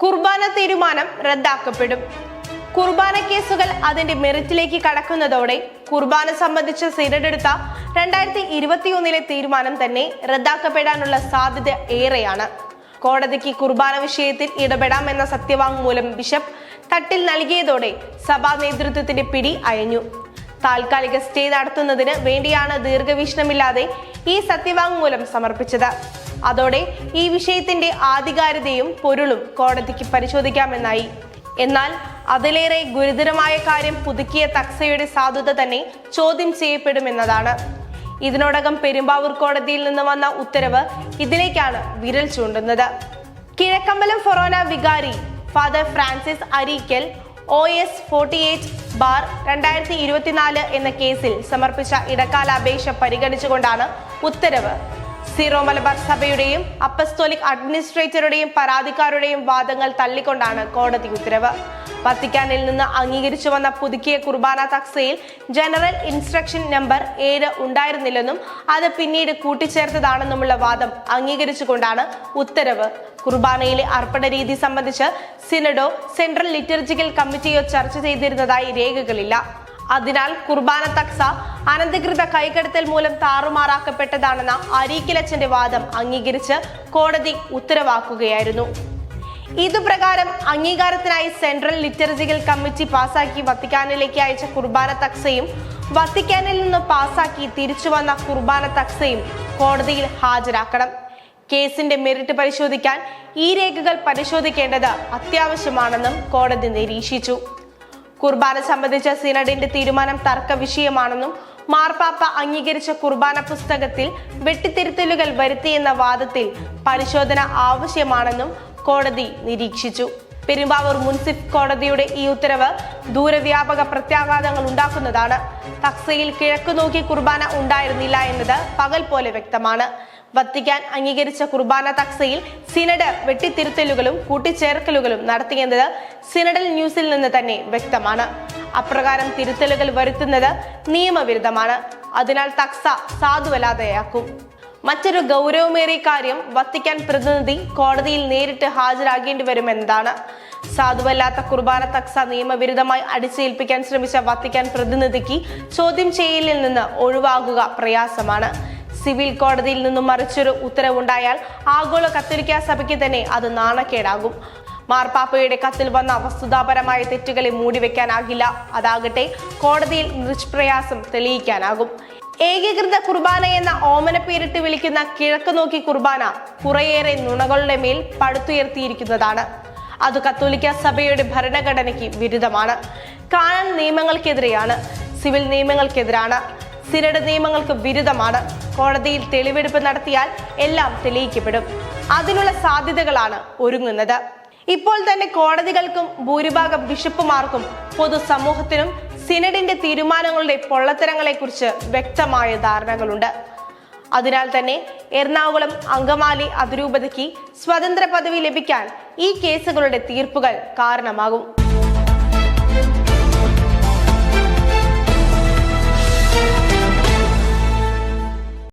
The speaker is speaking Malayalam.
കുർബാന തീരുമാനം റദ്ദാക്കപ്പെടും. കുർബാന കേസുകൾ അതിന്റെ മെറിറ്റിലേക്ക് കടക്കുന്നതോടെ കുർബാന സംബന്ധിച്ച് സിനഡെടുത്ത രണ്ടായിരത്തി ഇരുപത്തിയൊന്നിലെ തീരുമാനം തന്നെ റദ്ദാക്കപ്പെടാനുള്ള സാധ്യത ഏറെയാണ്. കോടതിക്ക് കുർബാന വിഷയത്തിൽ ഇടപെടാമെന്ന സത്യവാങ്മൂലം ബിഷപ്പ് തട്ടിൽ നൽകിയതോടെ സഭാ നേതൃത്വത്തിന്റെ പിടി അയഞ്ഞു. താൽക്കാലിക സ്റ്റേ നടത്തുന്നതിന് വേണ്ടിയാണ് ദീർഘവീക്ഷണമില്ലാതെ ഈ സത്യവാങ്മൂലം സമർപ്പിച്ചത്. അതോടെ ഈ വിഷയത്തിന്റെ ആധികാരികതയും പൊരുളും കോടതിക്ക് പരിശോധിക്കാമെന്നായി. എന്നാൽ അതിലേറെ ഗുരുതരമായ കാര്യം പുതുക്കിയ തക്സയുടെ സാധുത തന്നെ ചോദ്യം ചെയ്യപ്പെടുമെന്നതാണ്. ഇതിനോടകം പെരുമ്പാവൂർ കോടതിയിൽ നിന്ന് വന്ന ഉത്തരവ് ഇതിലേക്കാണ് വിരൽ ചൂണ്ടുന്നത്. കിഴക്കമ്പലം ഫൊറോന വികാരി father Francis Areekal O S forty eight bar രണ്ടായിരത്തി ഇരുപത്തിനാല് എന്ന കേസിൽ സമർപ്പിച്ച ഇടക്കാല അപേക്ഷ പരിഗണിച്ചുകൊണ്ടാണ് ഉത്തരവ് സീറോ മലബാർ സഭയുടെയും അപ്പസ്തോലിക് അഡ്മിനിസ്ട്രേറ്ററുടെയും പരാതിക്കാരുടെയും വാദങ്ങൾ തള്ളിക്കൊണ്ടാണ് കോടതി ഉത്തരവ്. വത്തിക്കാനിൽ നിന്ന് അംഗീകരിച്ചു വന്ന പുതുക്കിയ കുർബാന തക്സയിൽ ജനറൽ ഇൻസ്ട്രക്ഷൻ നമ്പർ ഏഴ് ഉണ്ടായിരുന്നില്ലെന്നും അത് പിന്നീട് കൂട്ടിച്ചേർത്തതാണെന്നുമുള്ള വാദം അംഗീകരിച്ചുകൊണ്ടാണ് ഉത്തരവ്. കുർബാനയിലെ അർപ്പണ രീതി സംബന്ധിച്ച് സിനഡോ സെൻട്രൽ ലിറ്റർജിക്കൽ കമ്മിറ്റിയോ ചർച്ച ചെയ്തിരുന്നതായി രേഖകളില്ല. അതിനാൽ കുർബാന തക്സ അനധികൃത കൈകടത്തൽ മൂലം താറുമാറാക്കപ്പെട്ടതാണെന്ന അരീക്കിലച്ചന്റെ വാദം അംഗീകരിച്ച് കോടതി ഉത്തരവാക്കുകയായിരുന്നു. ഇതുപ്രകാരം അംഗീകാരത്തിനായി സെൻട്രൽ ലിറ്റർജിക്കൽ കമ്മിറ്റി പാസാക്കി വത്തിക്കാനിലേക്ക് അയച്ച കുർബാന തക്സയും വത്തിക്കാനിൽ നിന്ന് പാസാക്കി തിരിച്ചു വന്ന കുർബാന തക്സയും കോടതിയിൽ ഹാജരാക്കണം. കേസിന്റെ മെറിറ്റ് പരിശോധിക്കാൻ ഈ രേഖകൾ പരിശോധിക്കേണ്ടത് അത്യാവശ്യമാണെന്നും കോടതി നിരീക്ഷിച്ചു. കുർബാന സംബന്ധിച്ച സിനഡിന്റെ തീരുമാനം തർക്ക വിഷയമാണെന്നും മാർപ്പാപ്പ അംഗീകരിച്ച കുർബാന പുസ്തകത്തിൽ വെട്ടിത്തിരുത്തലുകൾ വരുത്തിയെന്ന വാദത്തിൽ പരിശോധന ആവശ്യമാണെന്നും കോടതി നിരീക്ഷിച്ചു. പെരുമ്പാവൂർ മുൻസിഫ് കോടതിയുടെ ഈ ഉത്തരവ് ദൂരവ്യാപക പ്രത്യാഘാതങ്ങൾ ഉണ്ടാക്കുന്നതാണ്. തക്സയിൽ കിഴക്ക് നോക്കി കുർബാന ഉണ്ടായിരുന്നില്ല എന്നത് പകൽ പോലെ വ്യക്തമാണ്. വത്തിക്കാൻ അംഗീകരിച്ച കുർബാന തക്സയിൽ സിനഡ് വെട്ടിത്തിരുത്തലുകളും കൂട്ടിച്ചേർക്കലുകളും നടത്തിയെന്നത് സിനഡൽ ന്യൂസിൽ നിന്ന് തന്നെ വ്യക്തമാണ്. അപ്രകാരം തിരുത്തലുകൾ വരുത്തുന്നത് നിയമവിരുദ്ധമാണ്. അതിനാൽ തക്സ സാധുവല്ലാതെയാക്കും. മറ്റൊരു ഗൗരവമേറിയ കാര്യം വത്തിക്കാൻ പ്രതിനിധി കോടതിയിൽ നേരിട്ട് ഹാജരാകേണ്ടി വരുമെന്നതാണ് സാധുവല്ലാത്ത കുർബാന തക്സ നിയമവിരുദ്ധമായി അടിച്ചേൽപ്പിക്കാൻ ശ്രമിച്ച വത്തിക്കാൻ പ്രതിനിധിക്ക് ചോദ്യം ചെയ്യലിൽ നിന്ന് ഒഴിവാകുക പ്രയാസമാണ്. സിവിൽ കോടതിയിൽ നിന്നും മറിച്ചൊരു ഉത്തരവുണ്ടായാൽ ആഗോള കത്തോലിക്ക സഭയ്ക്ക് തന്നെ അത് നാണക്കേടാകും. മാർപ്പാപ്പയുടെ കത്തിൽ വന്ന വസ്തുതാപരമായ തെറ്റുകളെ മൂടിവെക്കാനാകില്ല. അതാകട്ടെ കോടതിയിൽ നിഷ്പ്രയാസം തെളിയിക്കാനാകും. ഏകീകൃത കുർബാന എന്ന ഓമന പേരിട്ട് വിളിക്കുന്ന കിഴക്ക് നോക്കി കുർബാന കുറേയേറെ നുണകളുടെ മേൽ പടുത്തുയർത്തിയിരിക്കുന്നതാണ്. അത് കത്തോലിക്ക സഭയുടെ ഭരണഘടനയ്ക്ക് വിരുദ്ധമാണ്. കാനൻ നിയമങ്ങൾക്കെതിരെയാണ് സിവിൽ നിയമങ്ങൾക്കെതിരാണ് സിരട് നിയമങ്ങൾക്ക് വിരുദ്ധമാണ്. കോടതിയിൽ തെളിവെടുപ്പ് നടത്തിയാൽ എല്ലാം തെളിയിക്കപ്പെടും. അതിനുള്ള സാധ്യതകളാണ് ഒരുങ്ങുന്നത്. ഇപ്പോൾ തന്നെ കോടതികൾക്കും ഭൂരിഭാഗം ബിഷപ്പുമാർക്കും പൊതുസമൂഹത്തിനും സിനഡിന്റെ തീരുമാനങ്ങളുടെ പൊള്ളത്തരങ്ങളെക്കുറിച്ച് വ്യക്തമായ ധാരണകളുണ്ട്. അതിനാൽ തന്നെ എറണാകുളം അങ്കമാലി അതിരൂപതയ്ക്ക് സ്വതന്ത്ര പദവി ലഭിക്കാൻ ഈ കേസുകളുടെ തീർപ്പുകൾ കാരണമാകും.